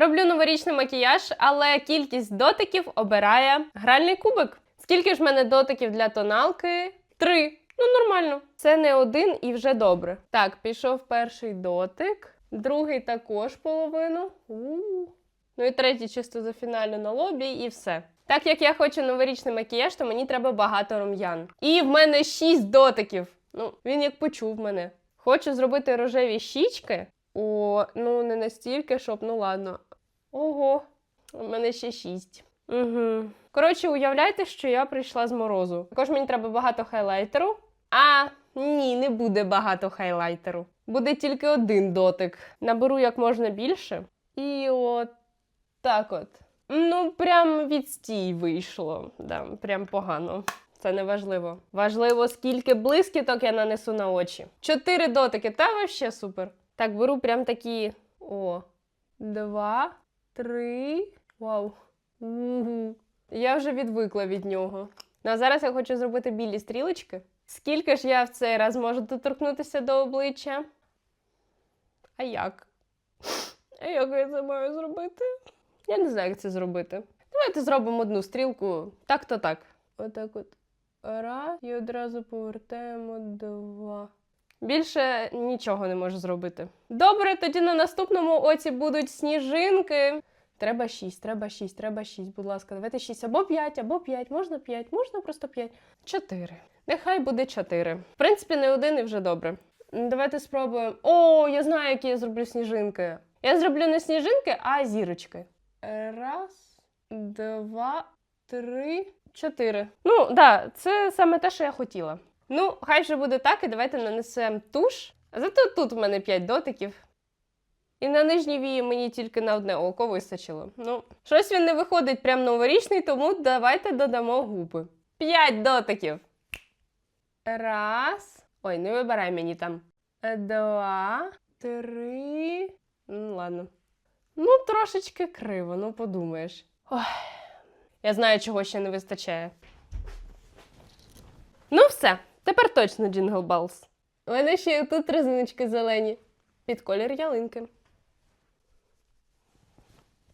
Роблю новорічний макіяж, але кількість дотиків обирає гральний кубик. Скільки ж в мене дотиків для тоналки? Три. Ну, нормально. Це не один і вже добре. Так, пішов перший дотик, другий також половину. У-у. Ну і третій чисто за фінальну на лобі, і все. Так як я хочу новорічний макіяж, то мені треба багато рум'ян. І в мене шість дотиків. Ну, він як почув мене. Хочу зробити рожеві щічки. О, ну не настільки, щоб, ну ладно. Ого, у мене ще шість. Угу. Коротше, уявляйте, що я прийшла з морозу. Також мені треба багато хайлайтеру. А ні, не буде багато хайлайтеру. Буде тільки один дотик. Наберу як можна більше. І от так от. Ну, прям відстій вийшло. Да, прям погано. Це не важливо. Важливо, скільки блискіток я нанесу на очі. Чотири дотики, та вообще супер. Так, беру прям такі. О, два, три. Вау. Угу. Я вже відвикла від нього. Ну, а зараз я хочу зробити білі стрілочки. Скільки ж я в цей раз можу доторкнутися до обличчя? А як? А як я це маю зробити? Я не знаю, як це зробити. Давайте зробимо одну стрілку. Так-то так. Отак от. Раз. І одразу повертаємо два. Більше нічого не можу зробити. Добре, тоді на наступному оці будуть сніжинки. Треба шість, треба шість, треба шість, будь ласка, давайте шість або п'ять, або п'ять, можна п'ять, можна просто п'ять. Чотири. Нехай буде чотири. В принципі, не один і вже добре. Давайте спробуємо. О, я знаю, які я зроблю сніжинки. Я зроблю не сніжинки, а зірочки. Раз, два, три, чотири. Ну, так, да, це саме те, що я хотіла. Ну, хай вже буде так, і давайте нанесемо туш. Зато тут в мене 5 дотиків. І на нижній вії мені тільки на одне око вистачило. Ну, щось він не виходить прям новорічний, тому давайте додамо губи. 5 дотиків. Раз. Ой, не вибирай мені там. Два, три. Ну, ладно. Ну, трошечки криво, ну подумаєш. Ой. Я знаю, чого ще не вистачає. Ну, все, тепер точно Jingle Bells. У мене ще тут резиночки зелені. Під колір ялинки.